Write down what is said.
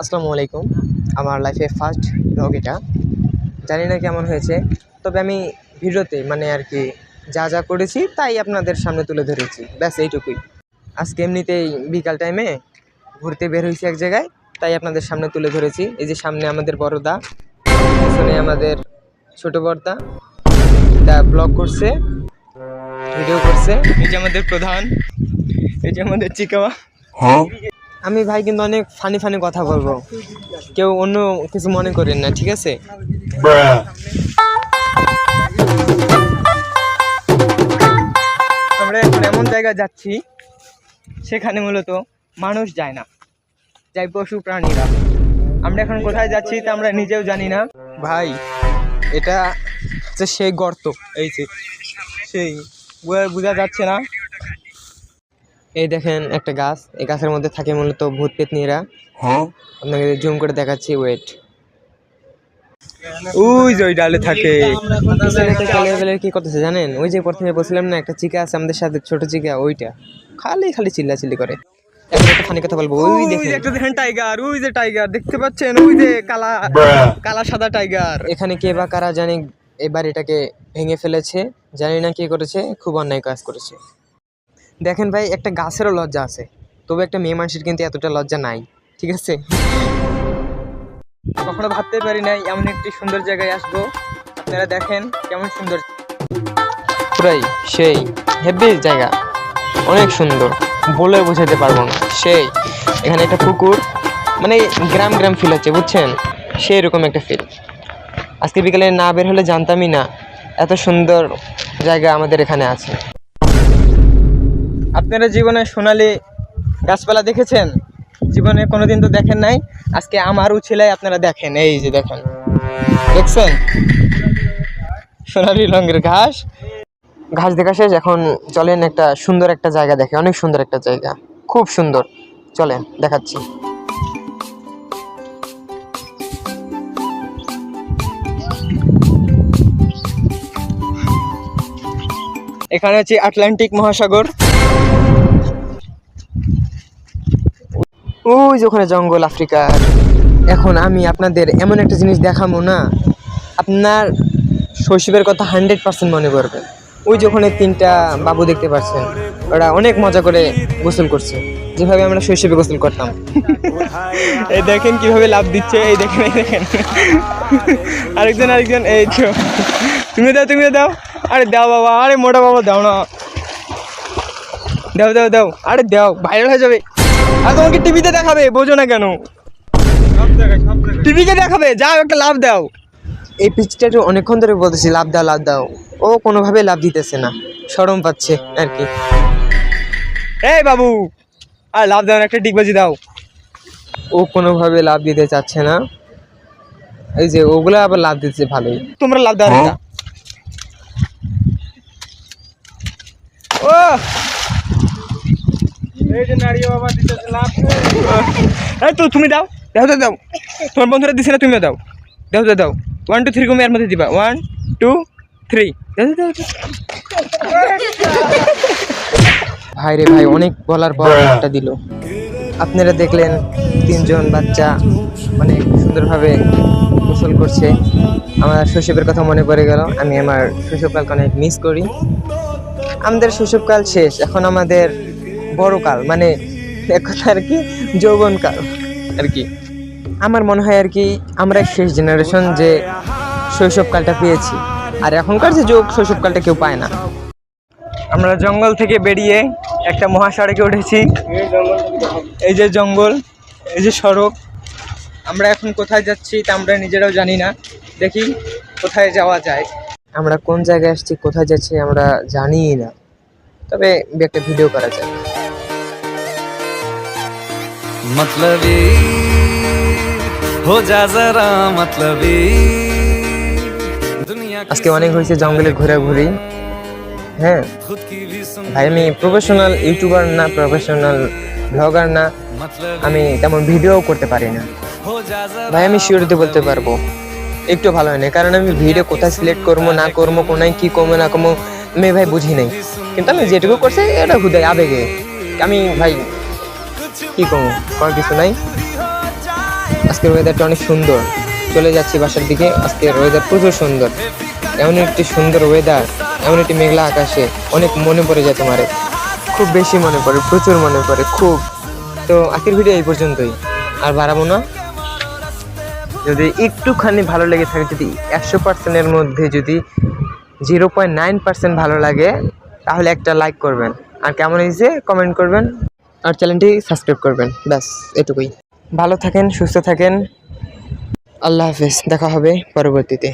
আসসালামু আলাইকুম। আমার লাইফে ফার্স্ট ব্লগ এটা। জানি না কেমন হয়েছে। তবে আমি ভিডিওতে মানে আর কি যা যা করেছি তাই আপনাদের সামনে তুলে ধরেছি। ব্যাস এইটুকুই। আজকে এমনিতেই বিকাল টাইমে ঘুরতে বের হয়েছি এক জায়গায়, তাই আপনাদের সামনে তুলে ধরেছি। এই যে সামনে আমাদের বড়দা, পিছনে আমাদের ছোট বড়দা। তা ব্লগ করছে ভিডিও করছে। এই যে আমাদের প্রধান, এই যে আমাদের চিকাওয়া আমি ভাই কিন্তু অনেক ফানি ফানি কথা বলব। কেউ অন্য কিছু মনে করেন না, ঠিক আছে. আমরা এখন এমন জায়গায় যাচ্ছি, সেখানে মূলত মানুষ যায় না, যায় পশু প্রাণীরা। আমরা এখন কোথায় যাচ্ছি তা আমরা নিজেও জানি না। ভাই, এটা হচ্ছে সেই গর্ত, এই যে, সেই বোঝা যাচ্ছে না? এই দেখেন একটা গাছ এই গাছের মধ্যে থাকে মূলত ভূত পেতনিরা। Huh? আপনাকে জুম করে দেখাচ্ছি ওয়েট ওই যে ওই ডালে থাকে। কি করতেছে জানেন? ওই যে প্রথমে বলছিলাম না একটা চিকা আছে আমাদের সাথে ছোট চিকা ওইটা। খালি খালি চিল্লা চিল্লি করে। এখন কথা বলব ওই দেখেন। একটা দেখেন টাইগার ওই যে টাইগার দেখতে পাচ্ছেন? ওই যে কালা কালা সাদা টাইগার এখানে কে বা কারা জানি এবার এটাকে ভেঙে ফেলেছে। জানি না কে করেছে খুব অন্যায় কাজ করেছে। দেখেন ভাই, একটা গাছেরও লজ্জা আছে। তবে একটা মেয়ে মানুষের কিন্তু এতটা লজ্জা নাই, ঠিক আছে? কখনো ভাবতে পারি নাই, এমন একটি সুন্দর জায়গায় আসব। আপনারা দেখেন কেমন সুন্দর। পুরাই সেই হেভি জায়গা, অনেক সুন্দর, বলে বোঝাতে পারব না। সেই, এখানে একটা পুকুর মানে গ্রাম গ্রাম ফিল হচ্ছে বুঝছেন? সেই রকম একটা ফিল আজকে বিকেলে না বের হলে জানতামই না, এত সুন্দর জায়গা আমাদের এখানে আছে। আপনারা জীবনে সোনালি গাছপালা দেখেছেন? জীবনে কোনোদিন তো দেখেন নাই। আজকে আমার উছিলাই আপনারা দেখেন, এই যে দেখেন। দেখছেন? সোনালি রঙের ঘাস। ঘাস দেখা শেষ, এখন চলেন একটা সুন্দর একটা জায়গা দেখে। অনেক সুন্দর একটা জায়গা। খুব সুন্দর। চলেন, দেখাচ্ছি। এখানে হচ্ছে আটলান্টিক মহাসাগর। ওই যে ওখানে জঙ্গল আফ্রিকার। এখন আমি আপনাদের এমন একটা জিনিস দেখাবো না, আপনার শৈশবের কথা হান্ড্রেড পার্সেন্ট মনে করবে ওই যে ওখানে তিনটা বাবু দেখতে পাচ্ছেন, ওরা অনেক মজা করে গোসল করছে। যেভাবে আমরা শৈশবে গোসল করতাম। এই দেখেন কীভাবে লাভ দিচ্ছে, এই দেখেন এই দেখেন। আরেকজন আরেকজন, এই তো। তুমি দাও তুমি দাও। আরে দাও বাবা, আরে মোটা বাবা, দাও না। দাও দাও দাও। আরে দাও ভাইরাল হয়ে যাবে। আর তোমাকে টিভিতে দেখাবে, বোঝো না কেন। টিভিকে দেখাবে, যাও, একটা লাভ দাও। এই পিচটা তো অনেকক্ষণ ধরে বলতেছি, লাভ দাও লাভ দাও। ও কোনোভাবে লাভ দিতেছে না, সরম পাচ্ছে আর কি। এই বাবু, আর লাভ দাও একটা ডিগবাজি দাও। ও কোনোভাবে লাভ দিতে চাচ্ছে না। এই যে, ওগুলো আবার লাভ দিতেছে ভালোই। তোমরা লাভ দাও একটা। ও এই যে নারী বাবা দিতেছে লাভ তুমি দাও দাও দাও দাও। তোমার বন্ধুরা দিছে না, তুমিও দাও। দাও দাও দাও। ওয়ান টু থ্রি কমে এর মধ্যে দিবা। ওয়ান টু থ্রি ভাই রে ভাই, অনেক বলার পর একটা দিল। আপনারা দেখলেন তিনজন বাচ্চা অনেক সুন্দরভাবে গোসল করছে। আমার শৈশবের কথা মনে পড়ে গেল। আমি আমার শৈশবকালকে অনেক মিস করি। আমাদের শৈশবকাল শেষ। এখন আমাদের বড়কাল। মানে এক কথা আর কি যৌবনকাল আর কি? আমার মনে হয় আর কি আমরা শেষ জেনারেশন যে শৈশবকালটা পেয়েছি আর এখনকার যে যোগ শৈশবকালটা কেউ পায় না। আমরা জঙ্গল থেকে বেরিয়ে একটা মহাসড়কে উঠেছি। এই যে জঙ্গল এই যে সড়ক আমরা এখন কোথায় যাচ্ছি তা আমরা নিজেরাও জানি না। দেখি কোথায় যাওয়া যায়। আমরা কোন জায়গায় আসছি কোথায় যাচ্ছি আমরা জানিই না। তবে একটা ভিডিও করা যায় मतलबी हो जा जरा मतलबी दुनिया की আজকে অনেক হয়েছে জঙ্গলে ঘোরাঘুরি হ্যাঁ खुद की भी सुन ভাই আমি প্রফেশনাল ইউটিউবার না প্রফেশনাল ব্লগার না मतलब আমি তেমন ভিডিও করতে পারি না हो जा जरा ভাই আমি শিওরিতে বলতে পারবো একটু ভালো হয় না কারণ আমি ভিডিও কোথায় সিলেক্ট করবো না করবো কোনায় কি কমো না কমো আমি ভাই বুঝি নাই কিন্তু আমি যেটুকু করছি এটা হুদায় আবেগে আমি ভাই কি কমো কর কিছু নাই। আজকের ওয়েদারটা অনেক সুন্দর। চলে যাচ্ছি বাসার দিকে। আজকের ওয়েদার প্রচুর সুন্দর। এমন একটি সুন্দর ওয়েদার এমন একটি মেঘলা আকাশে অনেক মনে পড়ে যায় তোমারে। খুব বেশি মনে পড়ে, প্রচুর মনে পড়ে, খুব। তো আজকের ভিডিও এই পর্যন্তই। আর বাড়াবো না। যদি একটুখানি ভালো লেগে থাকে, যদি একশো পার্সেন্টের মধ্যে যদি জিরো পয়েন্ট নাইন পার্সেন্ট ভালো লাগে, তাহলে একটা লাইক করবেন। আর কেমন হয়েছে? কমেন্ট করবেন। আর চ্যানেলটি সাবস্ক্রাইব করবেন। ব্যাস, এটুকুই। ভালো থাকেন, সুস্থ থাকেন। আল্লাহ হাফেজ, দেখা হবে পরবর্তীতে।